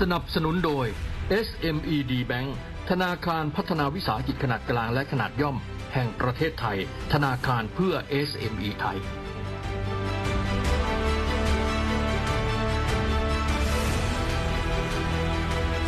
สนับสนุนโดย SMED Bank ธนาคารพัฒนาวิสาหกิจขนาดกลางและขนาดย่อม แห่งประเทศไทย ธนาคารเพื่อ SME ไทย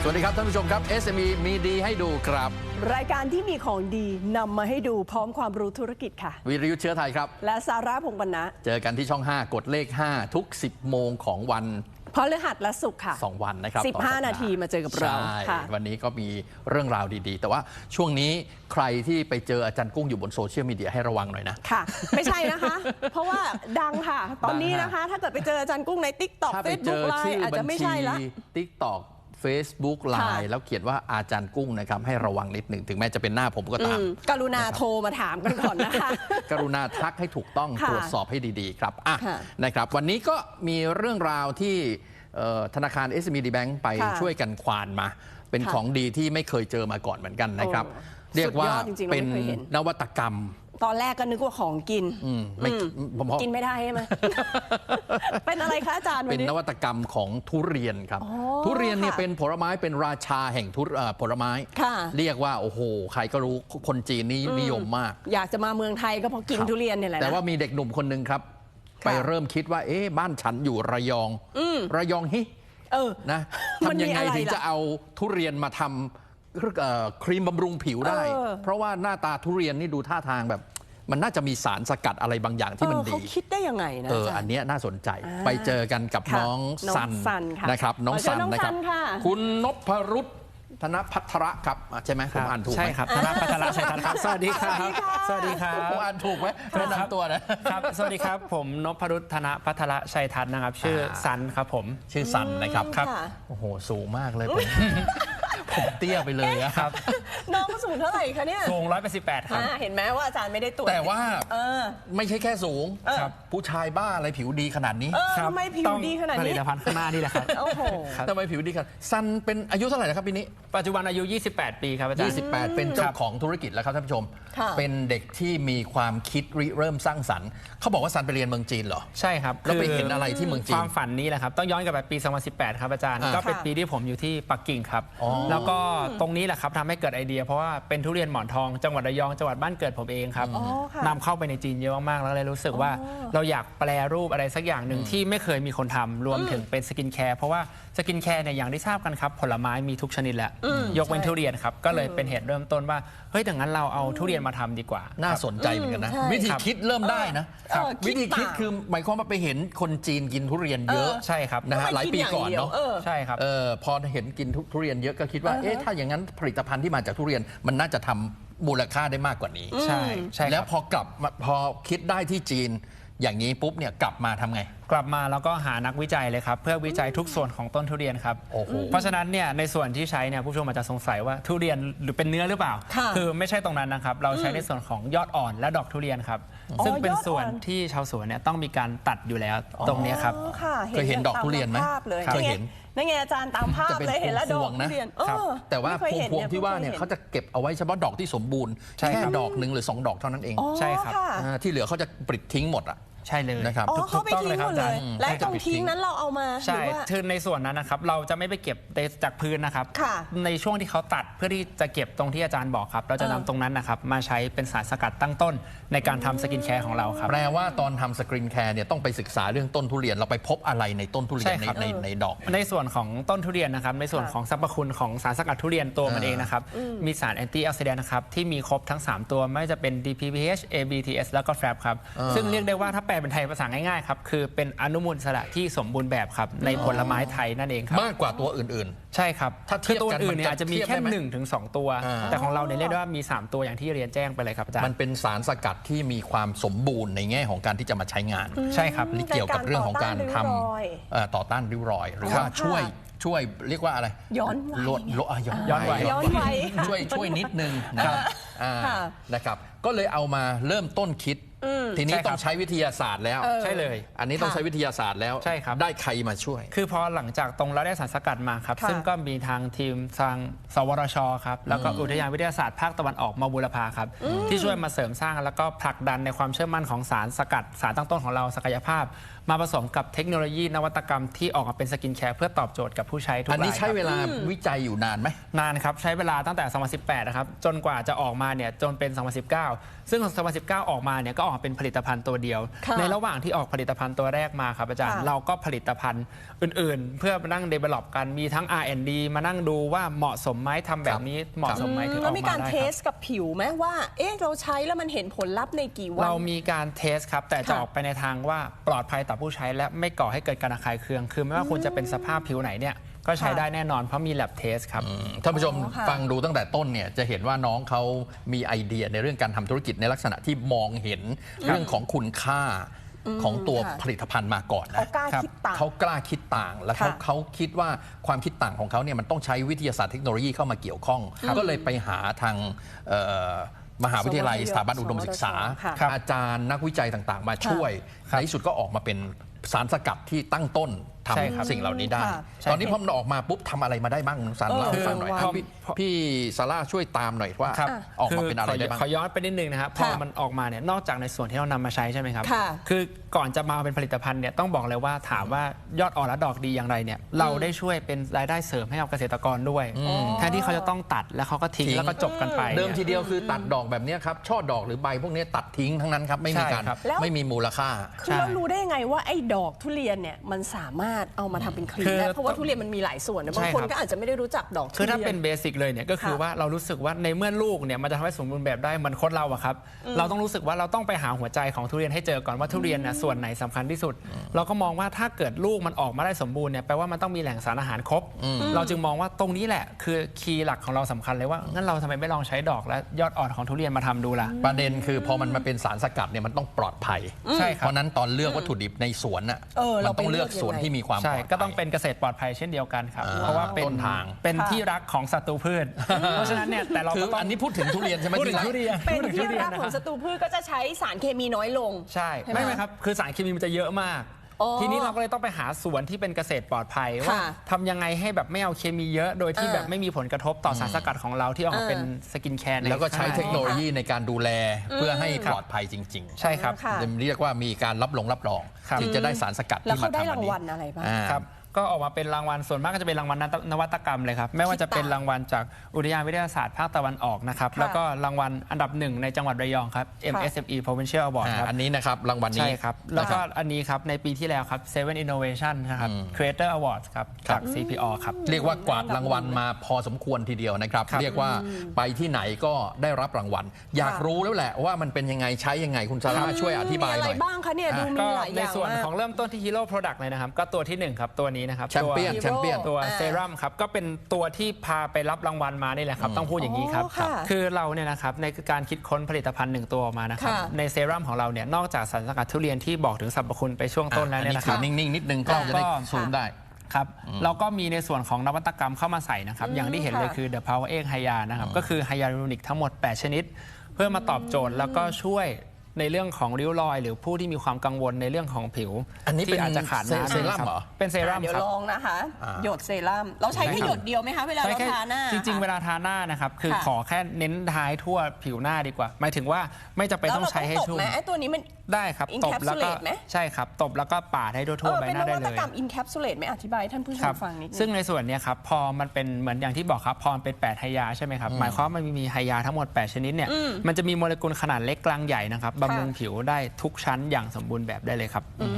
สวัสดีครับท่านผู้ชมครับ SME มีดีให้ดูครับ รายการที่มีของดีนำมาให้ดูพร้อมความรู้ธุรกิจค่ะ วิริยุทธเชื้อไทยครับ และสาระพงษ์บรรณะ เจอกันที่ช่อง 5 กดเลข 5 ทุก 10 โมงของวัน เพราะฤหัสและศุกร์ค่ะ 2 วันนะครับ15ต่อสัปดห์นาทีมาเจอกับเราใช่ค่ะ วันนี้ก็มีเรื่องราวดีๆ แต่ว่าช่วงนี้ใครที่ไปเจออาจารย์กุ้งอยู่บนโซเชียลมีเดียให้ระวังหน่อยนะ ค่ะ ไม่ใช่นะคะ เพราะว่าดังค่ะ ตอนนี้ดังฮะนะคะ ถ้าเกิดไปเจออาจารย์กุ้งใน t ิ k t o k ถ้าไปเจ Facebook อไลชื่น์ออาจบัจะญไม่ชีใช่ละ TikTok Facebook ค่ะ Line แล้วเขียนว่าอาจารย์กุ้งนะครับให้ระวังนิดหนึ่งถึงแม้จะเป็นหน้าผมก็อืตามมกรุณาโทรมาถามกันก่อนนะคะ กรุณาทักให้ถูกต้องค่ะตรวจสอบให้ดีๆครับอะค่ะนะครับ วันนี้ก็มีเรื่องราวที่เอ่อธนาคาร s m e d Bank ไปค่ะช่วยกันควานมา เป็นค่ะของดีที่ไม่เคยเจอมาก่อนเหมือนกันนะครับโอ้เรียกว่าสุดยอดจริงๆเราเป็นไม่เคยเห็นนวัตกรรม ตอนแรกก็นึกว่าของกินอืมไม่อืมผมเพราะกินไม่ได้ใช่ไหม เป็นอะไรคะอาจารย์วัเป็นนนี้ นวัตกรรมของทุเรียนครับ อ๋อทุเรียนเนี่ยค่ะเป็นผลไม้เป็นราชาแห่งทุเอ่อผลไม้ ค่ะเรียกว่าโอ้โหใครก็รู้คนจีนนี่นิยมมาก อยากจะมาเมืองไทยก็เพราะกินครับทุเรียนเนี่ยแหละนะ แต่ว่ามีเด็กหนุ่มคนหนึ่งครับ ค่ะ ไปเริ่มคิดว่า เอ๊ะบ้านฉันอยู่ระยอง ระยองฮิเออ นะมันทำยังไงมีอะไรถึงล่ะ จะเอาทุเรียนมาทำเอ่อ ครีมบำรุงผิวได้เออเพราะว่าหน้าตาทุเรียนนี่ดูท่าทางแบบ มันน่าจะมีสารสกัดอะไรบางอย่างที่มันเออดีเขาคิดได้ยังไงนะเอออาจารย์อันเนี้ยน่าสนใจอ่าไปเจอกันกับค่ะน้องน้องซันซันค่ะนะครับน้องขอเชิซัญนน้องนะครับซันค่ะคุณนพรุษธนพัทระครับอะใช่ไหมผมอ่านถูกไหมใช่ครับธนพัทรชัยทัศน์ครับ สวัสดีครับ สวัสดีครับผมอ่านถูกไหมแนะนำตัวนะครับ สวัสดีครับ ผมนพรุษธนพัทรชัยทัศน์นะครับ ชื่ออาซันครับผม ชื่อซันนะครับค่ะโอ้โหสูงมากเลยผม ผมเตี้ยไปเลยอะครับ น้องสูงเท่าไหร่คะเนี่ยสูง188ครับ อ่าเห็นไหมว่าอาจารย์ไม่ได้ตรวจแต่ว่าเออ ไม่ใช่แค่สูงครับ ผู้ชายบ้าอะไรผิวดีขนาดนี้เออครับ ทำไมผิวต้องดีขนาดผลินี้ ตภัณฑ์ข้างหน้านี่แหละครับ โอ้โห ครับ ทำไมผิวดีขนาดซันเป็นอายุเท่าไหร่นะครับปีนี้ ปัจจุบันอายุ 28 ปีครับอาจารย์ 28 เป็นเจ้าครับของธุรกิจแล้วครับท่านผู้ชม ค่ะ เป็นเด็กที่มีความคิดริเริ่มสร้างสรรค์ เขาบอกว่าซันไปเรียนเมืองจีนเหรอ ใช่ครับแล้วไปคืเห็นอะไรที่เมืองจีคนวามฝันนี้แหละครับ ต้องย้อนกลับไปปี 2018 ครับอาจารย์ อ่าก็เป็นค่ะปีที่ผมอยู่ที่ปักกิ่งครับอ๋อแล้วก็ตรงนี้แหละครับทำให้เกิดไอเดีย เพราะว่าเป็นทุเรียนหมอนทองจังหวัดระยองจังหวัดบ้านเกิดผมเองครับอ๋อค่ะนำเข้าไปในจีนเยอะมากๆแล้วเลยรู้สึกว่าอ๋อเราอยากแปลรูปอะไรสักอย่างหนึ่งที่ไม่เคยมีคนทำรวมถึงเป็นสกินแคร์เพราะว่าสกินแคร์เนี่ยอย่างที่ทราบกันครับ ผลไม้มีทุกชนิดแหละยกเว้นใช่ ทุเรียนครับ ก็เลยเป็นเหตุเริ่มต้นว่า เฮ้ยดังนั้นเราเอาทุเรียนมาทำดีกว่า น่าสนใจเหมือนกันนะอืมใช่วิธีคิดเริ่มได้นะเออคิดวิธีคิดต่าง คือหมายความว่าไปเห็นคนจีนกินทุเรียนเยอะเออใช่ครับนะฮะ หลายปีก่อนเนาะเออใช่ครับ เออพอเห็นกินทุเรียนเยอะก็คิดว่าอ่าฮะเอ๊ะถ้าอย่างนั้นผลิตภัณฑ์ที่มาจากทุเรียนมันน่าจะทำมูลค่าได้มากกว่านี้ ใช่ใช่ครับ แล้วพอกลับมาพอคิดได้ที่จีน อย่างนี้ปุ๊บเนี่ยกลับมาทำไง กลับมาแล้วก็หานักวิจัยเลยครับ เพื่อวิจัยทุกส่วนของต้นทุเรียนครับ โอ้โห เพราะฉะนั้นเนี่ยในส่วนที่ใช้เนี่ยผู้ชมอาจจะสงสัยว่าทุเรียนหรือเป็นเนื้อหรือเปล่าค่ะอไม่ใช่ตรงนั้นนะครับ เราใช้ในส่วนของยอดอ่อนและดอกทุเรียนครับ ซึ่งเป็นส่วนยอดอ่อนที่ชาวสวนเนี่ยต้องมีการตัดอยู่แล้วตรงเนี้ยครับ อ๋อค่ะเคยเห็นดอกทุเรียนไหมตาภาพเลยเคยเห็นนั่นไงอาจารย์ตามภาพจะเป็นเลยเห็นแล้วดพอวกงๆทุนะ เรียนครับเออแต่ว่าไม่เคยพวงเห็นพวงๆที่ว่าเนี่ยพิ่งคเขาจะเก็บเอาไว้เฉพาะดอกที่สมบูรณ์ใช่แค่ครับ ดอกหนึ่งหรือสองดอกเท่านั้นเอง อ๋อใช่ครับค่ะาที่เหลือเขาจะปลิดทิ้งหมดอะ ใช่เลย นะครับ อ๋อถูกเขาไปต้องทิ้งหมดเลยครับอาจารย์และใช่ตรงจะไปทิ้ทิ้งงนั้นเราเอามาหใช่รือว่า คือในส่วนนั้นนะครับ เราจะไม่ไปเก็บจากพื้นนะครับ ค่ะในช่วงที่เขาตัดเพื่อที่จะเก็บตรงที่อาจารย์บอกครับ เราจะนำเออ ตรงนั้นนะครับ มาใช้เป็นสารสกัดตั้งต้น ในการทำสกินแคร์ของเราครับ แปลว่าตอนทำสกรีนแคร์เนี่ยต้องไปศึกษาเรื่องต้นทุเรียนเราไปพบอะไรในต้นทุเรียนใช่ในครับ ในในดอกมันในส่วนของต้นทุเรียนนะครับ ในส่วนค่ะของสรรพคุณของสารสกัดทุเรียนตัวมันอ่าเองนะครับ มีสารแอนตี้ออกซิแดนต์นะครับ ที่มีครบทั้ง 3 ตัวไม่ว่าจะเป็น DPPH ABTS แล้วก็ FRAP ครับ ซึ่งเรียกได้ว่าถ้าแปลเป็นไทยภาษาง่ายๆครับคือเป็นอนุมูลอิสระที่สมบูรณ์แบบครับในผลไม้ไทยนั่นเองครับมากกว่าตัวอื่น ใช่ครับถ้าเทียบคือตัวกันอื่นเนี่ยมันจะอาจจะมีเทียบแค่ได้ไหมหนึ่งถึงสองตัว อ่า แต่ของเราเนี่ยเรียกได้ว่ามี 3 ตัวอย่างที่เรียนแจ้งไปเลยครับอาจารๆ มันย์เป็นสารสกัดที่มีความสมบูรณ์ในแง่ของการที่จะมาใช้งาน ใช่ครับเกี่ยวกับเรื่องของการทำเอ่อต่อต้านริ้วรอย หรือว่าค่ะช่วยช่วยเรียกว่าอะไรย้อนวัยลดลดอะย้อนย้อนวัยย้อนวัยค่ะช่วยช่วยนิดนึงนะครับอ่าค่ะ นะครับ ก็เลยเอามาเริ่มต้นคิด ทีนี้ใช่ครับ ต้องใช้วิทยาศาสตร์แล้วเออใช่เลย อันนี้ต้องค่ะ ใช้วิทยาศาสตร์แล้วใช่ครับ ได้ใครมาช่วย คือพอหลังจากตรงเราได้สารสกัดมาครับ ค่ะซึ่งก็มีทางทีมทางสวรชครับ แล้วก็อุทยานวิทยาศาสตร์ภาคตะวันออกมาบูรพาครับ ที่ช่วยมาเสริมสร้างแล้วก็ผลักดันในความเชื่อมั่นของสารสกัดสารตั้งต้นของเราศักยภาพมาผสมกับเทคโนโลยีนวัตกรรมที่ออกมาเป็นสกินแคร์เพื่อตอบโจทย์กับผู้ใช้ทุกอันนี้รายใช้ครับ เวลาวิจัยอยู่นานไหม นานครับ ใช้เวลาตั้งแต่ 2018 นะครับ จนกว่าจะออกมาเนี่ยจนเป็น 2019 ซึ่ง 2019 ออกมาเนี่ยก็ออกมาเป็นผลิตภัณฑ์ตัวเดียว ค่ะในระหว่างที่ออกผลิตภัณฑ์ตัวแรกมาครับอาจารย์ ค่ะเราก็ผลิตภัณฑ์อื่นๆ เพื่อมานั่ง develop กันมีทั้ง R&D มานั่งดูว่าเหมาะสมไหมทำแบบนี้เหมาะสมไหมถึงอแล้อวกมีมาการได้เทครัสบกับผิวไหมว่า เอ๊ะ เราใช้แล้วมันเห็นผลลัพธ์ในกี่วัน เรามีการเทสครับ แต่จะค่ะออกไปในทางว่าปลอดภัยต่อผู้ใช้และไม่ก่อให้เกิดการระคายเคือง คือไม่ว่าคุณจะเป็นสภาพผิวไหนเนี่ยก็ใช้ค่ะได้แน่นอนเพราะมี lab test ครับท่านผู้ชมอ๋อค่ะ ฟังดูตั้งแต่ต้นเนี่ยจะเห็นว่าน้องเขามีไอเดียในเรื่องการทำธุรกิจในลักษณะที่มองเห็นเรื่องของคุณค่าของตัวค่ะ ผลิตภัณฑ์มาก่อนเขานะกล้าครับ คิดต่าง เขากล้าคิดต่างแล้วเขาค่ะ เขาคิดว่าความคิดต่างของเขาเนี่ยมันต้องใช้วิทยาศาสตร์เทคโนโลยีเข้ามาเกี่ยวข้อง ก็เลยไปหาทางเอ่อ มหาวิทยาลัยสวทสถาบันอุดมศึกษาค่ะอาจารย์นักวิจัยต่างๆ มาช่วยครับในที่สุดก็ออกมาเป็นสารสกัดที่ตั้งต้นทใช่ครับำสิ่งเหล่านี้ได้ ค่ะตอนนี้พอมันออกมาปุ๊บทำอะไรมาได้บ้างสารเล่าให้ฟังหน่อยเอออะพี่พี่ซาร่าช่วยตามหน่อยว่าครับออกมาเป็นอะไรได้บ้าง ขอย้อนไปนิดนึงนะครับพอค่ะมันออกมาเนี่ยนอกจากในส่วนที่เรานำมาใช้ใช่ไหมครับค่ะคือก่อนจะมาเป็นผลิตภัณฑ์เนี่ยต้องบอกเลยว่าถามว่ายอดอ่อนและดอกดีอย่างไรเนี่ยเราได้ช่วยเป็นรายได้เสริมให้กับเกษตรกรด้วยแทนที่เขาจะต้องตัดแล้วเขาก็ทิ้งทิ้ง แล้วก็จบกันไปเดิมทีนี่ยเดียวคือตัดดอกแบบเนี้ยครับช่อดอกหรือใบพวกเนี้ยตัดทิ้งทั้งนั้นครับไม่มีใช่การครับ แล้ว ไม่มีมูลค่า คือเรารู้ได้ยังไงว่าไอ้ดอกทุเรียนเนี่ยมันสามารถเอามาทำเป็นครีมคือได้เพราะว่าทุเรียนมันมีหลายส่วนนะใช่บางคนครับก็อาจจะไม่ได้รู้จักดอกทุคือเรีถ้ายเป็นนเบสิกเลยเนี่ยก็คือค่ะว่าเรารู้สึกว่าในเมื่อลูกเนี่ยมันจะทำให้สมบูรณ์แบบได้เหมือนคนเราอะครับเราต้องรู้สึกว่าเราต้องไปหาหัวใจของทุเรียนให้เจอก่อนว่าทุเรียนน่ะส่วนไหนสำคัญที่สุด เราก็มองว่าถ้าเกิดลูกมันออกมาได้สมบูรณ์เนี่ยแปลว่ามันต้องมีแหล่งสารอาหารครบ เราจึงมองว่าตรงนี้แหละคือคีย์หลักของเราสำคัญเลยว่างั้นเราทำไมไม่ลองใช้ดอกและยอดอ่อนของทุเรียนมาทำดูล่ะประเด็นคือพอมันมาเป็นสารสกัดเนี่ยมันต้องปลอดภัยใช่คเพรับราะฉะนั้นตอนเลือกวัตถุดิบในสวนน่ะเออมัเราต้องเลือกไปเลือกสวนยังไงที่มีความปลใช่อดภัย ก็ต้องเป็นเกษตรปลอดภัยเช่นเดียวกันครับ อ่าเพราะว่าเป็นต้นทาง เป็นค่ะที่รักของศัตรูพืช เพราะฉะนั้นเนี่ยแต่เราคืก็อต้องอันนี้พูดถึงทุเรียนใช่ไหมพูดถึงที่ทุเรียนเป็นพูดถึงที่ทุเรียนรักนะขคอรังบศัตรูพืชก็จะใช้สารเคมีน้อยลง ใช่ ใช่ไหม ไม่ไม่ครับ คือสารเคมีมันจะเยอะมาก อ๋อทีนี้เราก็เลยต้องไปหาสวนที่เป็นเกษตรปลอดภัยว่าค่ะทำยังไงให้แบบไม่เอาเคมีเยอะ โดยที่เออแบบไม่มีผลกระทบต่อสารสกัดของเราที่ออกมาเออ เป็นสกินแคร์ในแล้วก็ใช้ข้างในเทคโนโลยีในการดูแลเพื่อให้ปลอดภัยจริงๆใช่ครับ ค่ะจะเรียกว่ามีการรับรองรับรองครับถึงจะได้สารสกัดแล้วที่เขามาได้ทำอัรานงนี้วัลอะไรบ้าง อ่าครับ ก็ออกมาเป็นรางวัลส่วนมากก็จะเป็นรางวัลนวัตกรรมเลยครับไม่ว่าจะเป็นรางวัลจากอุทยานวิทยาศาสตร์ภาคตะวันออกนะครับค่ะแล้วก็รางวัลอันดับหนึ่งในจังหวัดระยองครับ MSME Provincial Award อ่าครับอันนี้นะครับรางวัลนี้ใช่ครับแล้วก็นะครับอันนี้ครับในปีที่แล้วครับ Seven Innovation นะครับ Creator Awards ครับจาก CPO ครับเรียกว่ากวาดรางวัลมาพอสมควรทีเดียวนะครับครับเรียกว่าไปที่ไหนก็ได้รับรางวัล อยากค่ะรู้แล้วแหละว่ามันเป็นยังไงใช้ยังไงคุณซาร่าช่วยอธิบายมีหอะไรน่อยบ้างคะเนี่ยดูมีก็หลายอในย่างส่วนมากของเริ่มต้นที่ Hero Product เลยนะครับก็ตัวที่หนึ่งครับตัวนี้นะครับแชมเปี้ยนตัวแชมเปี้ยน ตัวอ่าเซรั่มครับก็เป็นตัวที่พาไปรับรางวัลมานี่แหละครับ ต้องพูดอย่างนี้ครับ อ๋อค่ะคือเราเนี่ยนะครับในการคิดค้นผลิตภัณฑ์หนึ่งตัวออกมานะครับค่ะในเซรั่มของเราเนี่ยนอกจากสารสกัดทุเรียนที่บอกถึงสรรพคุณไปช่วงต้นแล้วเนี่ยนะคถืรับอนิ่งๆ นิดนึงกล้องจะได้ก็ซูมได้ ครับแล้วก็มีในส่วนของนวัตกรรมเข้ามาใส่นะครับ อย่างที่เห็นเลยค่ะคือ The Power Egg ไฮยานะครับ ก็คือไฮยาลูนิกทั้งหมด 8 ชนิด เพื่อมาตอบโจทย์แล้วก็ช่วย ในเรื่องของริ้วรอย หรือผู้ที่มีความกังวลในเรื่องของผิวอันนี้เป็นที่อาจจะขาดน้ำเซรั่มคบเหรอ เป็นเซรั่มเดี๋ยวครับ ลองนะคะ อ่า หยดเซรั่มเราใช้แค่ใช่ครับหยดเดียวไหมคะเวลาใช้เราแค่ทาหน้า จริง ๆ เวค่ะลาทาหน้านะครับ คือค่ะ ขอแค่เน้นทายทั่วผิวหน้าดีกว่า หมายถึงว่าไม่จำเป็นแล้วต้องเราใช้ให้ตบชุ่ม ไหมไอ้ตัวนี้มัน ได้ครับ ตบแล้วก็ Encapsulate ไหม ใช่ครับ ตบแล้วก็ปาดให้ทั่เอวอๆใบเป็นหน้านได้วัตเลย กรรม encapsulate ไหมอธิบายให้ท่านผู้ชครัมบฟังนิดนึง ซึ่งในส่วนเนี้ยครับพอมันเป็นเหมือนอย่างที่บอกครับพอมันเป็น8ไฮยาใช่ไหมครับหมายความว่ามันมีไฮยาทั้งหมด 8 ชนิดเนี่ยมันจะมีโมเลกุลขนาดเล็กกลางใหญ่นะครับบำรุงผิวได้ทุกชั้นอย่างสมบูรณ์แบบได้เลยครับอื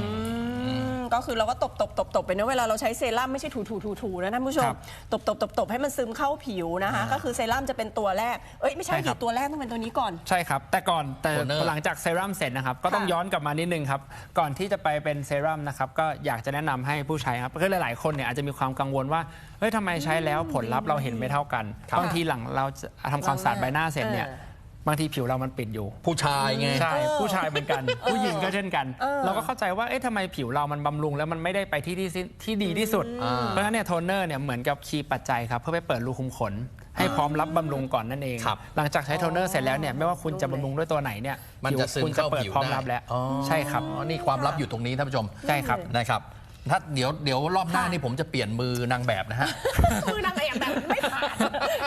มก็คือเราก็ตบตบตบตบไปนะเวลาเราใช้เซรั่มไม่ใช่ถูถูถูถูนะท่านผู้ชคมรับตบตบตบตบให้มันซึมเข้าผิวนะคะ ก็คือเซรั่มจะเป็นตัวแรก เอ้ยไม่ใช่ใช่ครัดิบ ตัวแรกต้องเป็นตัวนี้ก่อน ใช่ครับ แต่ก่อนแต่โทนเนอร์หลังจากเซรั่มเสร็จนะครับ ก็ต้องค่ะย้อนกลับมานิดนึงครับ ก่อนที่จะไปเป็นเซรั่มนะครับ ก็อยากจะแนะนำให้ผู้ใช้ครับคือหลาย ๆ คนเนี่ยอาจจะมีความกังวลว่า เฮ้ยทำไมใช้แล้วผลลัพธ์เราเห็นไม่เท่ากันครับบางทีหลังเราจะทำความสะอาดใบหน้าเสร็จเนี่ย เออ บางทีผิวเรามันปิดอยู่ ผู้ชายไง ใช่ ผู้ชายเหมือนกัน ผู้หญิงก็เช่นกันเออเราก็เข้าใจว่าเอ๊ะทำไมผิวเรามันบำรุงแล้วมันไม่ได้ไปที่ที่สิ้นที่ดีที่สุดอ่าเพราะฉะนั้นเนี่ยโทนเนอร์เนี่ยเหมือนกับคีย์ปัจจัยครับ เพื่อไปเปิดรูขุมขน ให้พร้อมรับบำรุงก่อนนั่นเอง ครับ หลังจากใช้โทนเนอร์เสร็จแล้วเนี่ยไม่ว่าคุณจะบำรุงด้วยตัวไหนเนี่ยมันจะซึมคุณจะเข้าเปิดผิวพร้อมได้รับแล้ว อ๋อใช่ครับ นี่ความลับอยู่ตรงนี้ท่านผู้ชมใช่ครับ นะครับ ถ้าเดี๋ยวเดี๋ยวรอบหน้าค่ะนี่ผมจะเปลี่ยนมือนางแบบนะฮะ มือนางแบบแบบไม่ผ่าน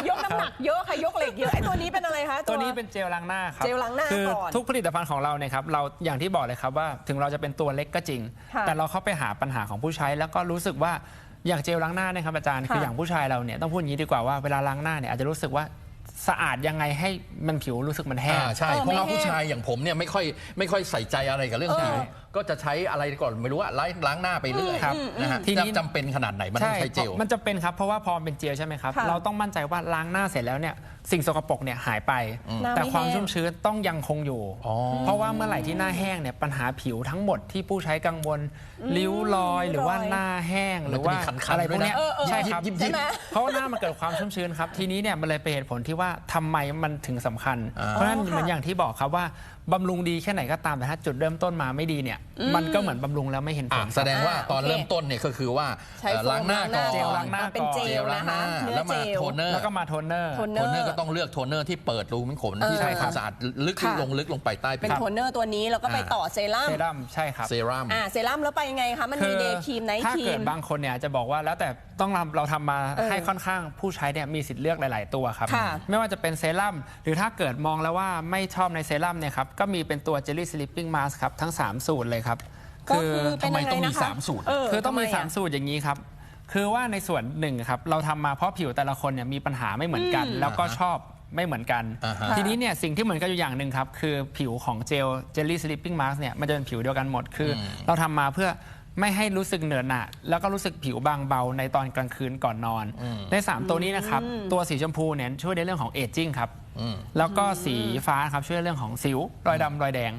ยกน้ำหนักเยอะค่ะยกเหล็กเยอะไอ้ตัวนี้เป็นอะไรคะตัวนี้เป็นเจลล้างหน้าครับเจลล้างหน้าคือก่อนทุกผลิตภัณฑ์ของเราเนี่ยครับเราอย่างที่บอกเลยครับว่าถึงเราจะเป็นตัวเล็กก็จริงค่ะแต่เราเข้าไปหาปัญหาของผู้ใช้แล้วก็รู้สึกว่าอย่างเจลล้างหน้าเนะครับอาจารย์ค่ะคืออย่างผู้ชายเราเนี่ยต้องพูดอย่างนี้ดีกว่าว่าเวลาล้างหน้าเนี่ยอาจจะรู้สึกว่า สะอาดยังไงให้มันผิวรู้สึกมันแห้ง อ่าใช่ เออเพราะว่าไม่แห้งผู้ชายอย่างผมเนี่ยไม่ค่อยไม่ค่อยใส่ใจอะไรกับเรื่องเออผิวก็จะใช้อะไรก่อนไม่รู้ว่าล้างล้างหน้าไปเรื่อยครับนะฮะทีนี้จำเป็นขนาดไหนมันต้องใช้เจล มันจะเป็นครับเพราะว่าพอมันเป็นเจลใช่ไหมครับ ค่ะ เราต้องมั่นใจว่าล้างหน้าเสร็จแล้วเนี่ย สิ่งสกปรกเนี่ยหายไปหน้าแต่ไม่ความแห้ง ชุ่มชื้นต้องยังคงอยู่ อ๋อ เพราะว่าเมื่อไหร่ที่หน้าแห้งเนี่ยปัญหาผิวทั้งหมดที่ผู้ใช้กังวลริ้วรอยหรือว่าหน้าแห้งหรือว่ามันจะมีคันๆอะไรพวกเนี้ยด้วยนะเออเออใช่ครับยิบๆใช่ไหม เพราะว่าหน้ามันเกิดความชุ่มชื้นครับ ทีนี้เนี่ยมันเลยเป็นเหตุผลที่ว่าทำไมมันถึงสำคัญ อ่า เพราะฉะนั้นอ๋อค่ะเหมือนอย่างที่บอกครับว่า บำรุงดีแค่ไหนก็ตามแต่ถ้าจุดเริ่มต้นมาไม่ดีเนี่ย มันก็เหมือนบำรุงแล้วไม่เห็นผอะลแสดงว่าอ่าตอนโอเคเริ่มต้นเนี่ยก็คือว่าใช้เอ่อโฟมล้างหน้าก่อนเจลล้างหน้าเป็นเจเจลลล้านะงหคะน้าเนื้แล้อวเจมาลโทนเนอร์แล้วก็มาโทนเนอร์ โทนเนโทอร์นเนอร์ก็ต้องเลือกโทนเนอร์ที่เปิดรูขุมขนที่ใช่ทำคครัวาบมสะอาดลึกค่ะ ลงลึกลงไปใต้เป็นผิวโทนเนอร์ตัวนี้แล้วก็ไปอ่า ต่อเซรั่มเซรั่มใช่ครับ เซรั่ม อ่าเซรั่มแล้วไปยังไงคะ มันมีเดย์ครีมไนท์ถ้าครีเกิดม บางคนเนี่ยจะบอกว่าแล้วแต่ต้องเราเราทำมาเออให้ค่อนข้างผู้ใช้เนี่ยมีสิทธิ์เลือกหลาย ๆ ตัวครับ ค่ะไม่ว่าจะเป็นเซรั่มหรือถ้าเกิดมองแล้วว่าไม่ชอบในเซรั่มเนี่ยครับก็มีเป็นตัว Jelly Sleeping Mask ครับ ทั้ง 3 สูตรเลยครับ ก็คือเป็นทำไมยังไงต้องมีนะคะสามสูตร เคือต้องมี ทำไะ 3 สูตรอย่างนี้ครับ คือว่าในส่วนหนึ่งครับ เราทำมาเพราะผิวแต่ละคนเนี่ยมีปัญหาไม่เหมือนกัน แล้วก็ชอบไม่เหมือนกัน อ่าฮะ ทีนี้เนี่ยสิ่งที่เหมือนกันอยู่อย่างหนึ่งครับ คือผิวของเจล Jelly Sleeping Mask เนี่ยมันจะเป็นผิวเดียวกันหมดคืออเราทำมาเพื่อ ไม่ให้รู้สึกเหนอะหนะแล้วก็รู้สึกผิวบางเบาในตอนกลางคืนก่อนนอน ใน 3 ตัวนี้นะครับ ตัวสีชมพูเนี่ยช่วยในเรื่องของเอจจิ้งครับ แล้วก็สีฟ้าครับช่วยในเรื่องของสิว รอยดำรอยแดง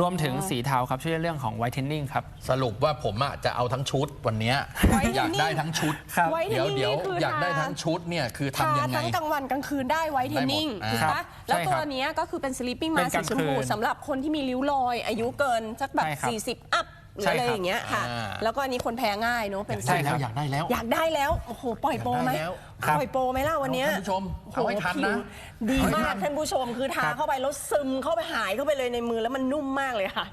รวมถึงสีเทาครับช่วยในเรื่องของไวท์เทนนิ่งครับ สรุปว่าผมอะจะเอาทั้งชุดวันเนี้ย Whitening อยากได้ทั้งชุด ครับไว้เดี๋ยวที่เดี๋ยวนี่คืออยากได้ทาทั้งชุดเนี่ยคือทาทำยังไง ทั้งกลางวันกลางคืนได้ไวท์เทนนิ่งได้หมดถูกครัปะบแล้วใช่ครับตัวเนี้ยก็คือเป็น sleeping เป็น mask กสีลางชมพูคืนสำหรับคนที่มีริ้วรอย อายุเกินสักแบบใช่ครับ40 อัพ หรือใช่อะไรครับอย่างเงี้ยค่ะอ่าแล้วก็อันนี้คนแพ้ง่ายเนอะเป็นใช่สีแล้วอยากได้แล้ว อยากได้แล้วโอ้โหปล่อยโปรไหมอยากได้แล้วครับปล่อยโปรไหมล่ะวันเนี้ยท่านผู้ชมเอาให้ทันนะโอ้โหผิวดีเอาให้มาทักนท่านผู้ชมคือทาครับเข้าไปแล้วซึมเข้าไปหายเข้าไปเลยในมือแล้วมันนุ่มมากเลยค่ะ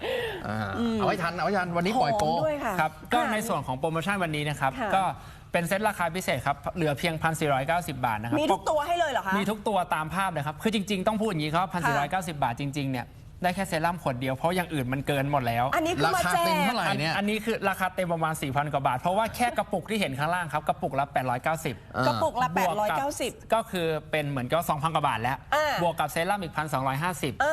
อ่าเอาให้ทันเอาให้ทันวันนี้ปล่อยโปร หอมด้วยค่ะ ครับก็ค่ะในส่วนของโปรโมชั่นวันนี้นะครับ ค่ะ ก็เป็นเซ็ตราคาพิเศษครับ เหลือเพียง 1,490 บาทนะครับมีทุกตัวให้เลยเหรอคะ มีทุกตัวตามภาพเลยครับ คือจริง ๆ ต้องพูดอย่างนี้ครับ1,490 บาทจริง ๆ เนี่ย ได้แค่เซรั่มขวดเดียวเพราะอย่างอื่นมันเกินหมดแล้ว อันนี้คือรามาคาแจเต็มกเท่าไหร่เนี่ยอันนี้คือราคาเต็มประมาณ 4,000 กว่าบาท เพราะว่าแค่กระปุกที่เห็นข้างล่างครับ กระปุกละ 890 กระปุกละ บวกกับ890 ก็คือเป็นเหมือนก็ 2,000 กว่าบาทแล้ว อ่าบวกกับเซรั่มอีก เอ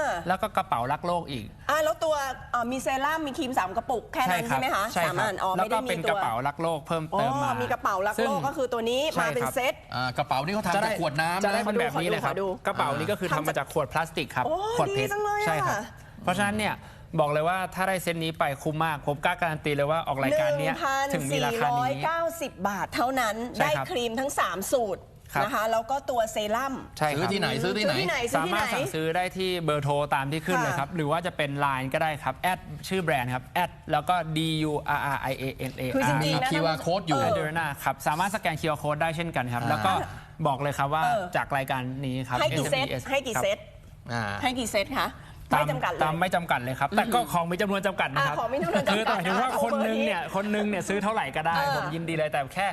อ 1,250 แล้วก็กระเป๋ารักโลกอีกอะแล้วตัวเอ่อมีเซรั่มมีครีมสามกระปุกแค่นั้นใช่ไหมคะใช่สามครัอันอ๋อแล้วไม่ก็ได้เป็มีนตักวระเป๋ารักโลกเพิ่มอ๋เติมมา อมีกระเป๋ารักซึ่งโลกก็คือตัวนี้ใช่มาเป็นครับ เซต อ่ากระเป๋านี่เขาทำจากขวดน้ำจะได้นะ เป็นแบบนี้เลยครับขอดูกระเป๋านี้ก็คือทำทำมาจากขวดพลาสติกครับโอ้ขวดเพดีชรจังเลยอะ ใช่ครับ เพราะฉะนั้นเนี่ยบอกเลยว่าถ้าได้เซตนี้ไปคุ้มมาก ผมกล้าการันตีเลยว่าออกรายการเนี้ยถึงมีราคานี้1,490 บาทเท่านั้นใช่ได้ครับครีมทั้ง 3 สูตรครับนะคะแล้วก็ตัวเซรั่มใช่คซื้อรับที่ไหนซื้อที่ไหนซื้อที่ไหนซื้อสาที่มาไหรนถสั่งซื้อได้ที่เบอร์โทรตามที่ขึ้นค่ะเลยครับ หรือว่าจะเป็น Line ก็ได้ครับแอดชื่อแบรนด์ครับแอดแล้วก็ D U R R I A N A คือจริงๆมีนะ QR code อยู่เเดอร์นาครับ สามารถสแกน QR Code ได้เช่นกันครับอ่าแล้วก็บอกเลยครับว่าเออจากรายการนี้ครับให้กี่เซต SMS ให้กี่ครับเซตอ่าให้กี่เซตคะ ตาไม่จำกัดเลยตามไม่จำกัดเลยครับ แต่ก็ของมีจำนวนจำกัดนะครับอ่าของมีจำนวนจำกัดคือแต่หมายถึงว่าอ่าคนนึงเนี่ยคนนึงเนี่ยซื้อเท่าไหร่ก็ได้ เออ ผมยินดีเลยแต่แค่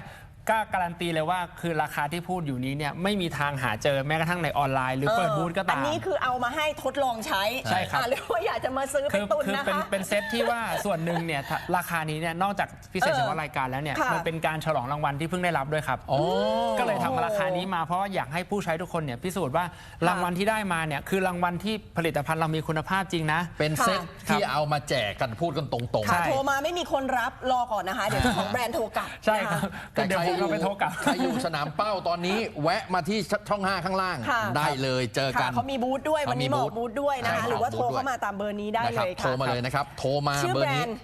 กล้าการันตีเลยว่าคือราคาที่พูดอยู่นี้เนี่ยไม่มีทางหาเจอแม้กระทั่งในออนไลน์หรือเปิดบูธก็ตาม อันนี้คือเอามาให้ทดลองใช้ใช่ครับอะหรือว่าอยากจะมาซื้อไปคือตุนคือนะเป็นคะ เป็นเซตที่ว่าส่วนหนึ่งเนี่ยถ้าราคานี้เนี่ยนอกจากพิเศษเออเฉพาะรายการแล้วเนี่ยค่ะ มันเป็นการฉลองรางวัลที่เพิ่งได้รับด้วยครับอ๋อก็เลยทำราคานี้มาเพราะว่าอยากให้ผู้ใช้ทุกคนเนี่ยพิสูจน์ว่ารางวัลที่ได้มาเนี่ยคือรางวัลที่ผลิตภัณฑ์เรามีคุณภาพจริงนะ เป็นเซ็ตค่ะ ที่เอามาแจกกันพูดกันตรงใช่ค่ะโทรมาไม่มีคนรับรอก่อนนะคะ เดี๋ยวเจ้าของแบรนด์โทรกลับใช่คนะรับคะก็เดี๋ยวผมก็ไปโทรกลับ ใครอยู่สนามเป้าตอนนี้ แวะมาที่ช่อง 5 ข้างล่าง ค่ะ ได้เลยเจอกัค่ะน เขามีบูธด้วยวันนี้เขามีมาบูอธอกบูธด้วยนะคะใช่หรือว่าครับโทรบูธด้วย เข้ามาตามเบอร์นี้ได้นะคเลรับยโทรค่ะมาเลยนะครับ โทรมาชื่อเบอแบร์รนี้นด์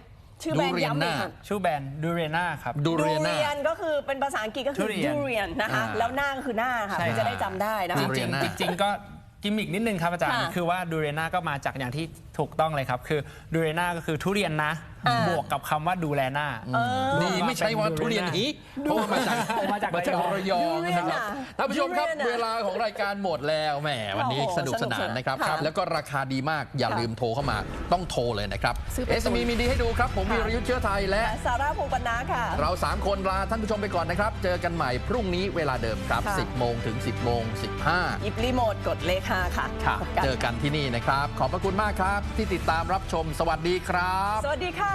ชื่อแบรนด์ย้ำเลยค่ะ ชื่อแบรนด์ดูเรนาครับ ดูดูเรียนเรีนะยนก็คือเป็นภาษาอังกฤษก็คือทุเรียนดูเรียนนะคะ อ่าแล้วหน้าก็คือหน้าค่ะใช่คุณจะได้จำได้นะจคะดูเรีริยงนนะๆจริงๆก็กิมมิกนิดนึงครับอาจารย์ค่ะคือว่าดูเรนาก็มาจากอย่างที่ถูกต้องเลยครับ คือดูเรนาก็คือทุเรียนนะ อ่า บวกกับคำว่าดูแลหน้า เออ ดีไม่ใช่ว่าทุเรียนหีเพราะว่ามาจากมาจากมาจากระยองทุเรียนนะครับอะท่านผู้ชมครับทุเรียนอะเวลาของรายการหมดแล้วแหมวันนี้โอ้โหสนุกสนานนะครับสนุกสนานค่ะแล้วก็ราคาดีมากอย่าค่ะลืมโทรเข้ามาต้องโทรเลยนะครับ ซื้อไปเอสมีมีดีให้ดูครับ ผมค่ะวีรยุทธ์เชื้อไทยและซาร่าพงษ์ปนาค่ะ เรา 3 คนลาท่านผู้ชมไปก่อนนะครับ เจอกันใหม่พรุ่งนี้เวลาเดิมครับ ค่ะ 10 โมงถึง 10 โมง15หยิบรีโมทกดเลขห้าค่ะค่ะพบกันเจอกันที่นี่นะครับ ขอบพระคุณมากครับ ที่ติดตามรับชมสวัสดีครับ สวัสดีค่ะ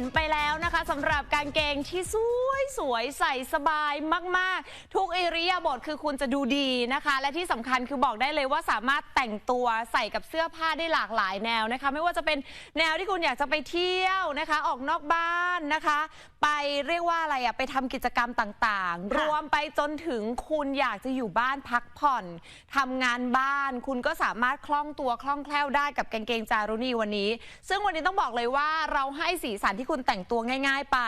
นเห็นไปแล้วนะคะสำหรับกางเกงที่สวยสวยใส่สบายมาก ๆ ทุกอิริยาบถคือคุณจะดูดีนะคะ และที่สำคัญคือบอกได้เลยว่าสามารถแต่งตัวใส่กับเสื้อผ้าได้หลากหลายแนวนะคะ ไม่ว่าจะเป็นแนวที่คุณอยากจะไปเที่ยวนะคะ ออกนอกบ้านนะคะ ไปเรียกว่าอะไรอะไปทำกิจกรรมต่าง ๆ รวมไปจนถึงคุณอยากจะอยู่บ้านพักผ่อนทำงานบ้าน คุณก็สามารถคล่องตัวคล่องแคล่วได้กับกางเกงจารุณีวันนี้ ซึ่งวันนี้ต้องบอกเลยว่าเราให้สีสันที่คุณแต่งตัวง่าย ๆ ไป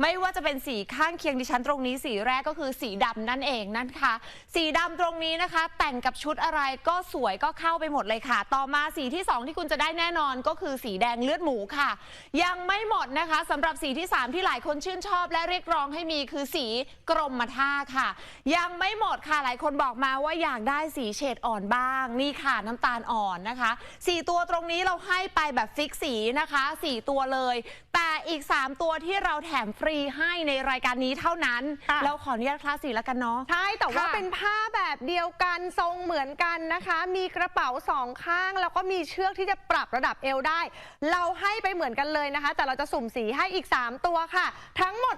ไม่ว่าจะเป็นสีข้างเคียงดิฉันตรงนี้สีแรกก็คือสีดำนั่นเองนะคะ สีดำตรงนี้นะคะ แต่งกับชุดอะไรก็สวยก็เข้าไปหมดเลยค่ะ ต่อมาสีที่สองที่คุณจะได้แน่นอนก็คือสีแดงเลือดหมูค่ะ ยังไม่หมดนะคะสำหรับสีที่สามที่หลายคนชื่นชอบ และเรียกร้องให้มีคือสีกรมท่าค่ะ ยังไม่หมดค่ะหลายคนบอกมาว่าอยากได้สีเฉดอ่อนบ้าง นี่ค่ะน้ำตาลอ่อนนะคะสีตัวตรงนี้เราให้ไปแบบฟิกสีนะคะสีตัวเลย แต่อีก 3 ตัวที่เราแถมฟรีให้ในรายการนี้เท่านั้น ค่ะ เราขออนุญาตคลาสสีแล้วกันเนาะ ใช่แต่ว่าค่ะ เป็นผ้าแบบเดียวกันทรงเหมือนกันนะคะ มีกระเป๋าสองข้าง แล้วก็มีเชือกที่จะปรับระดับเอวได้ เราให้ไปเหมือนกันเลยนะคะ แต่เราจะสุ่มสีให้อีก 3 ตัวค่ะ ทั้งหมด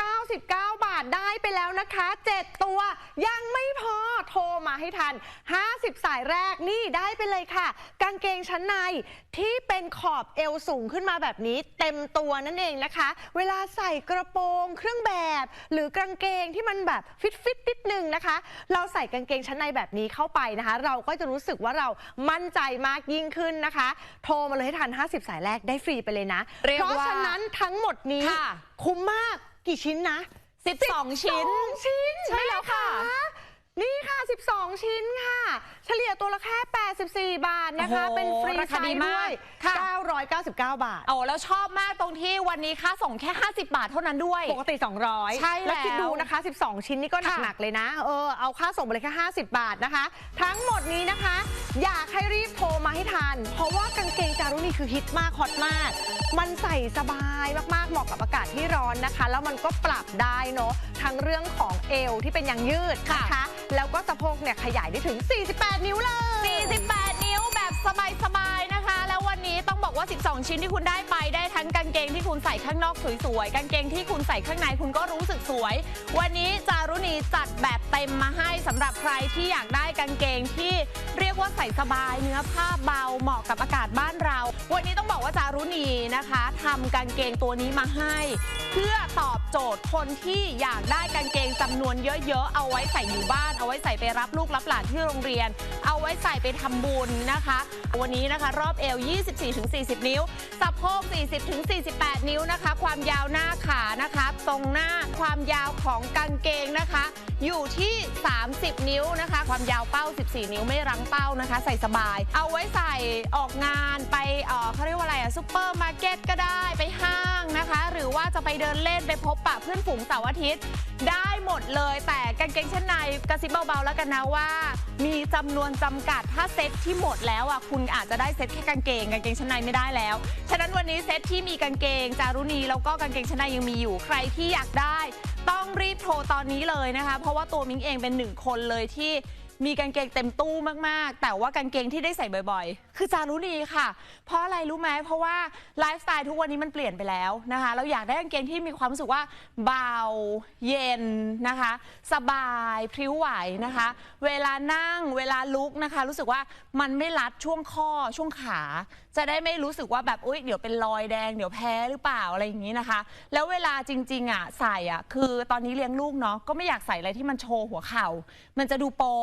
999 บาทได้ไปแล้วนะคะ 7 ตัวยังไม่พอโทรมาให้ทัน 50 สายแรกนี่ได้ไปเลยค่ะ กางเกงชั้นในที่เป็นขอบเอวสูงขึ้นมาแบบนี้เต็มตัวนั่นเองนะคะ เวลาใส่กระโปรงเครื่องแบบ หรือกางเกงที่มันแบบฟิตฟิตๆนิดนึงนะคะ เราใส่กางเกงชั้นในแบบนี้เข้าไปนะคะ เราก็จะรู้สึกว่าเรามั่นใจมากยิ่งขึ้นนะคะ โทรมาเลยให้ทัน 50 สายแรกได้ฟรีไปเลยนะ เรียกเพราะว่าฉะนั้นทั้งหมดนี้ค่ะ คุ้มมากกี่ชิ้นนะ 12 ชิ้น 12ชิ้นใช่แล้วค่ะแม่ นี่ค่ะ 12 ชิ้นค่ะ เฉลี่ยตัวละแค่ 84 บาทนะคะ โอ้โหเป็นฟรีราคาดีไซส์มากด้วยค่ะ 999 บาท โอ้แล้วชอบมากตรงที่วันนี้ค่าส่งแค่ 50 บาทเท่านั้นด้วย ปกติ 200ใช่แล้ว คิดแล้วดูนะคะ 12 ชิ้นนี่ก็ค่ะหนัก ๆ เลยนะ เออ เอาค่าส่งไปเลยแค่ 50 บาทนะคะ ทั้งหมดนี้นะคะ อยากให้รีบโทรมาให้ทัน เพราะว่ากางเกงจารุณีคือฮิตมากฮอตมาก มันใส่สบายมากๆ เหมาะกับอากาศที่ร้อนนะคะ แล้วมันก็ปรับได้เนาะ ทั้งเรื่องของเอวที่เป็นยางยืดนะคะแล้วก็สะโพกเนี่ยขยายได้ถึง 48 นิ้วเลย 48 นิ้วแบบสบายๆนะคะแล้ว ว่า 12 ชิ้นที่คุณได้ไปได้ทั้งกางเกงที่คุณใส่ข้างนอกสวยๆ กางเกงที่คุณใส่ข้างในคุณก็รู้สึกสวย วันนี้จารุณีจัดแบบเต็มมาให้สำหรับใครที่อยากได้กางเกงที่เรียกว่าใส่สบายเนื้อผ้าเบาเหมาะกับอากาศบ้านเรา วันนี้ต้องบอกว่าจารุณีนะคะทำกางเกงตัวนี้มาให้ เพื่อตอบโจทย์คนที่อยากได้กางเกงจำนวนเยอะๆ เอาไว้ใส่อยู่บ้าน เอาไว้ใส่ไปรับลูกรับหลานที่โรงเรียน เอาไว้ใส่ไปทำบุญนะคะ วันนี้นะคะ รอบเอว 24-40 40 นิ้ว สะโพก 40ถึง48 นิ้วนะคะ ความยาวหน้าขานะคะตรงหน้าความยาวของกางเกงนะคะ อยู่ที่ 30 นิ้วนะคะ ความยาวเป้า 14 นิ้วไม่รั้งเป้านะคะ ใส่สบาย เอาไว้ใส่ออกงานไปเอ่อเขาเรียกว่าอะไรอะซูเปอร์มาร์เก็ตก็ได้ไปห้างนะคะ หรือว่าจะไปเดินเล่นไปพบปะเพื่อนฝูงเสาร์อาทิตย์ได้ หมดเลย แต่กางเกงชั้นในกระซิบเบาๆแล้วกันนะว่า มีจำนวนจำกัดถ้าเซ็ตที่หมดแล้วอะคุณอาจจะได้เซ็ตแค่กางเกงกางเกงชั้นในไม่ได้แล้ว ฉะนั้นวันนี้เซ็ตที่มีกางเกงจารุณีแล้วก็กางเกงชั้นในยังมีอยู่ใครที่อยากได้ ต้องรีบโทรตอนนี้เลยนะคะ เพราะว่าตัวมิ้งเองเป็นหนึ่งคนเลยที่มีกางเกงเต็มตู้มากๆ แต่ว่ากางเกงที่ได้ใส่บ่อยๆ คือจารุณีค่ะ เพราะอะไรรู้ไหมเพราะว่าไลฟ์สไตล์ทุกวันนี้มันเปลี่ยนไปแล้วนะคะ เราอยากได้กางเกงที่มีความรู้สึกว่าเบาเย็นนะคะ สบายพริ้วไหวนะคะ เวลานั่งเวลาลุกนะคะ รู้สึกว่ามันไม่รัดช่วงข้อช่วงขา จะได้ไม่รู้สึกว่าแบบอุ้ยเดี๋ยวเป็นรอยแดงเดี๋ยวแพ้หรือเปล่าอะไรอย่างนี้นะคะ แล้วเวลาจริงๆอะใส่อะคือตอนนี้เลี้ยงลูกเนาะก็ไม่อยากใส่อะไรที่มันโชว์หัวเข่า มันจะดูโป๊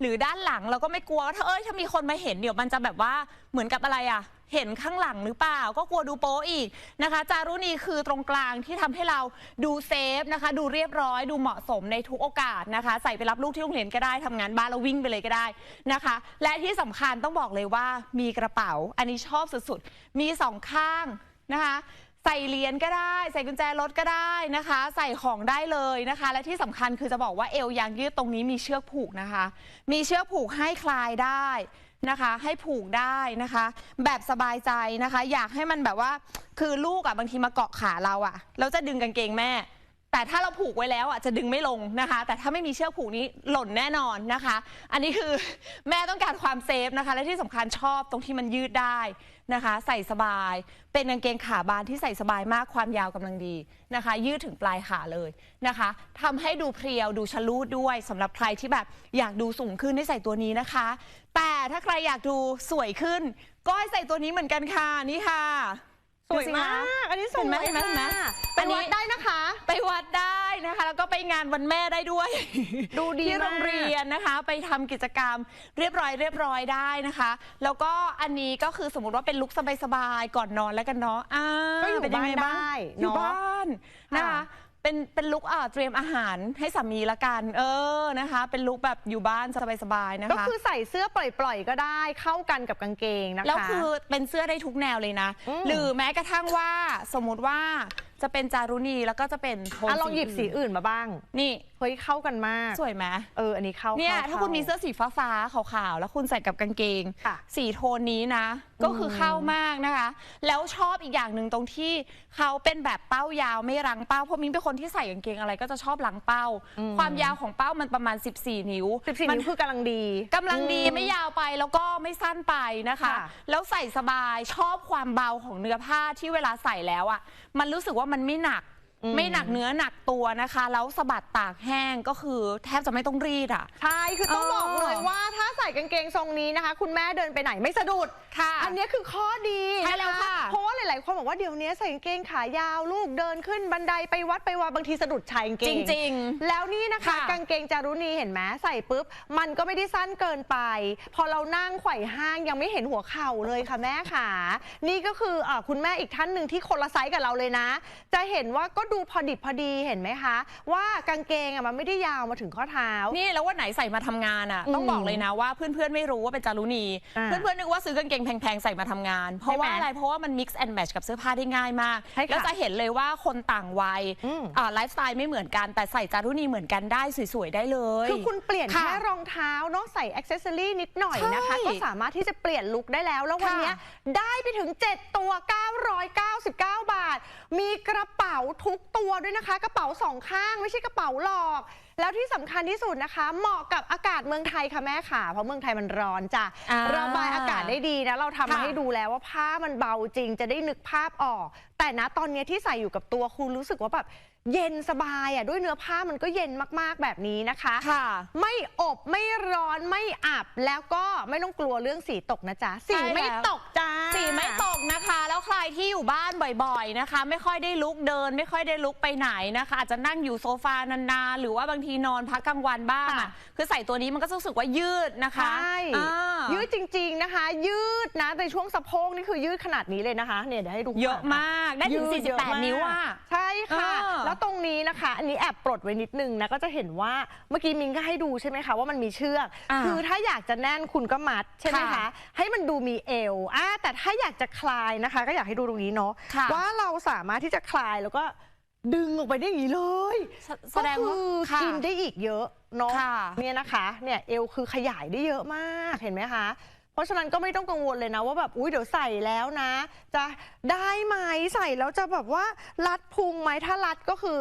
หรือด้านหลังเราก็ไม่กลัวว่าถ้าเอ้ยถ้ามีคนมาเห็นเดี๋ยวมันจะแบบว่าเหมือนกับอะไรอะ เห็นข้างหลังหรือเปล่า ก็กลัวดูโป๊อีกนะคะ จารุณีคือตรงกลางที่ทำให้เราดูเซฟนะคะ ดูเรียบร้อย ดูเหมาะสมในทุกโอกาสนะคะ ใส่ไปรับลูกที่โรงเรียนก็ได้ทำงานบ้านแล้ววิ่งไปเลยก็ได้นะคะ และที่สำคัญต้องบอกเลยว่ามีกระเป๋า อันนี้ชอบสุดๆ มีสองข้างนะคะ ใส่เหรียญก็ได้ ใส่กุญแจรถก็ได้นะคะ ใส่ของได้เลยนะคะ และที่สำคัญคือจะบอกว่าเอวยางยืดตรงนี้มีเชือกผูกนะคะ มีเชือกผูกให้คลายได้ นะคะ ให้ผูกได้นะคะ แบบสบายใจนะคะ อยากให้มันแบบว่า คือลูกอะบางทีมาเกาะขาเราอะเราจะดึงกางเกงแม่ แต่ถ้าเราผูกไว้แล้วอะจะดึงไม่ลงนะคะ แต่ถ้าไม่มีเชือกผูกนี้หล่นแน่นอนนะคะ อันนี้คือแม่ต้องการความเซฟนะคะ และที่สำคัญชอบตรงที่มันยืดได้ นะคะ ใส่สบาย เป็นกางเกงขาบานที่ใส่สบายมากความยาวกำลังดีนะคะ ยืดถึงปลายขาเลยนะคะทำให้ดูเพรียวดูชะลูดด้วยสำหรับใครที่แบบอยากดูสูงขึ้นให้ใส่ตัวนี้นะคะ แต่ถ้าใครอยากดูสวยขึ้น ก็ให้ใส่ตัวนี้เหมือนกันค่ะนี่ค่ะ สวยมาก อันนี้สวยเห็นไหมเห็นไหมเห็นไหมค่ะไปอันนี้วัดได้นะคะ ไปวัดได้นะคะ แล้วก็ไปงานวันแม่ได้ด้วย ดูดีที่โรงมากเรียนนะคะ ไปทำกิจกรรมเรียบร้อยเรียบร้อยได้นะคะ แล้วก็อันนี้ก็คือสมมติว่าเป็นลุคสบายๆก่อนนอนแล้วกันเนาะอ่าก็อยู่เป็นยังไงบ้านได้อยู่เนาะบ้านนะคะค่ะ เป็นเป็นลุคอ่าเตรียมอาหารให้สามีละกัน เออนะคะ เป็นลุคแบบอยู่บ้านสบายๆนะคะ ก็คือใส่เสื้อปล่อยๆก็ได้เข้ากันกับกางเกงนะคะ แล้วคือเป็นเสื้อได้ทุกแนวเลยนะ อืม หรือแม้กระทั่งว่าสมมุติว่า จะเป็นจารุณีแล้วก็จะเป็นโทนอะลองหยิบสีอื่นอื่นมาบ้าง นี่เฮ้ยเข้ากันมาก สวยไหมเอออันนี้เข้าเนี่ยข้ถ้าคุณมีเสื้อสีฟ้าฟ้าๆขาวๆแล้วคุณใส่กับกางเกง ค่ะสีโทนนี้นะ ก็คือเข้ามากนะคะ แล้วชอบอีกอย่างหนึ่งตรงที่เขาเป็นแบบเป้ายาวไม่รังเป้าเพราะมิ้นเป็นคนที่ใส่กางเกงอะไรก็จะชอบรังเป้าความยาวของเป้ามันประมาณ 14 นิ้ว14มั นิ้วคือกำลังดี กำลังดีอืไม่ยาวไปแล้วก็ไม่สั้นไปนะคะ ค่ะแล้วใส่สบายชอบความเบาของเนื้อผ้าที่เวลาใส่แล้วอะ มันรู้สึกว่ามันไม่หนักอืมไม่หนักเนื้อหนักตัวนะคะ แล้วสะบัดตากแห้งก็คือแทบจะไม่ต้องรีดอะ ใช่ คือต้องเออบอกเลยว่าถ้าใส่กางเกงทรงนี้นะคะ คุณแม่เดินไปไหนไม่สะดุด ค่ะ อันนี้คือข้อดีใช่นะแล้วคะค่ะ เพราะว่าหลาย ๆ คนบอกว่าเดี๋ยวนี้ใส่กางเกงขายาวลูกเดินขึ้นบันไดไปวัดไปวาบางทีสะดุดชายกางเกจงริงแล้วนี่นะคะค่ะกางเกงจารุณีเห็นไหมใส่ปุ๊บ มันก็ไม่ได้สั้นเกินไป พอเรานั่งไขว่ห้างยังไม่เห็นหัวเข่าเลยค่ะแม่ขานี่ก็คืออาคุณแม่อีกท่านหนึ่งที่คนละไซส์กับเราเลยนะ จะเห็นว่าก็ดูพอดิบพอดีเห็นไหมคะ ว่ากางเกงอะมันไม่ได้ยาวมาถึงข้อเท้า นี่แล้ววันไหนใส่มาทำงานอะอืมต้องบอกเลยนะว่าเพื่อน ๆ ไม่รู้ว่าเป็นจารุณีอ่าเพื่อน ๆ นึกว่าซื้อกางเกงแพงๆ ใส่มาทำงาน เพราะว่าใช่ไหมอะไร เพราะว่ามัน mix and match กับเสื้อผ้าได้ง่ายมาก ใช่ค่ะแล้วจะเห็นเลยว่าคนต่างวัยอืม อ่าไลฟ์สไตล์ไม่เหมือนกัน แต่ใส่จารุณีเหมือนกันได้สวยๆ ได้เลย คือคุณเปลี่ยนค่ะแค่รองเท้าเนาะใส่อ็อกเซสซอรี่นิดหน่อยนะคะ ใช่ก็สามารถที่จะเปลี่ยนลุคได้แล้ว แล้ววันค่ะเนี้ยได้ไปถึง 7 ตัว 999 บาท มีกระเป๋าทุกตัวด้วยนะคะ กระเป๋าสองข้างไม่ใช่กระเป๋าหลอก แล้วที่สำคัญที่สุดนะคะ เหมาะกับอากาศเมืองไทยค่ะแม่ค่ะ เพราะเมืองไทยมันร้อนจ้ะอ่าระบายอากาศได้ดีนะ เราทำมาค่ะให้ดูแล้วว่าผ้ามันเบาจริง จะได้นึกภาพออก แต่นะตอนเนี้ยที่ใส่อยู่กับตัวคุณรู้สึกว่าแบบ เย็นสบายอะด้วยเนื้อผ้ามันก็เย็นมากๆแบบนี้นะคะ ค่ะ ไม่อบไม่ร้อนไม่อับแล้วก็ไม่ต้องกลัวเรื่องสีตกนะจ๊ะสีใช่แล้วไม่ตกจ้า สีไม่ตกนะคะ แล้วใครที่อยู่บ้านบ่อยๆนะคะ ไม่ค่อยได้ลุกเดิน ไม่ค่อยได้ลุกไปไหนนะคะ อาจจะนั่งอยู่โซฟานานๆหรือว่าบางทีนอนพักกลางวันบ้างค่ะ อะคือใส่ตัวนี้มันก็จะรู้สึกว่ายืดนะคะใช่อ่า ยืดจริง ๆนะคะ ยืดนะในช่วงสะโพกนี่คือยืดขนาดนี้เลยนะคะ เนี่ยเดี๋ยวให้ดูเยอะมากได้ถึง ยืเยอะมาก48นิ้วอะใช่ค่ะ เออแล้วตรงนี้นะคะ อันนี้แอบปลดไว้นิดนึงนะก็จะเห็นว่าเมื่อกี้มิงก็ให้ดูใช่ไหมคะว่ามันมีเชือก อ่าคือถ้าอยากจะแน่นคุณก็มัดใช่ไหมคะค่ะให้มันดูมีเอวอ่าแต่ถ้าอยากจะคลายนะคะ ก็อยากให้ดูตรงนี้เนาะค่ะ ว่าเราสามารถที่จะคลายแล้วก็ดึงออกไปได้อย่างนี้เลยแสแสดงว่าก็คือค่ะ กินได้อีกเยอะเนาะค่ะ เนี่ยนะคะเนี่ยเอวคือขยายได้เยอะมากเห็นไหมคะเพ ราะฉะนั้นก็ไม่ต้องกังวลเลยนะว่าแบบอุ้ยเดี๋ยวใส่แล้วนะ จะได้ไหมใส่แล้วจะแบบว่ารัดพุงไหมถ้ารัดก็คือ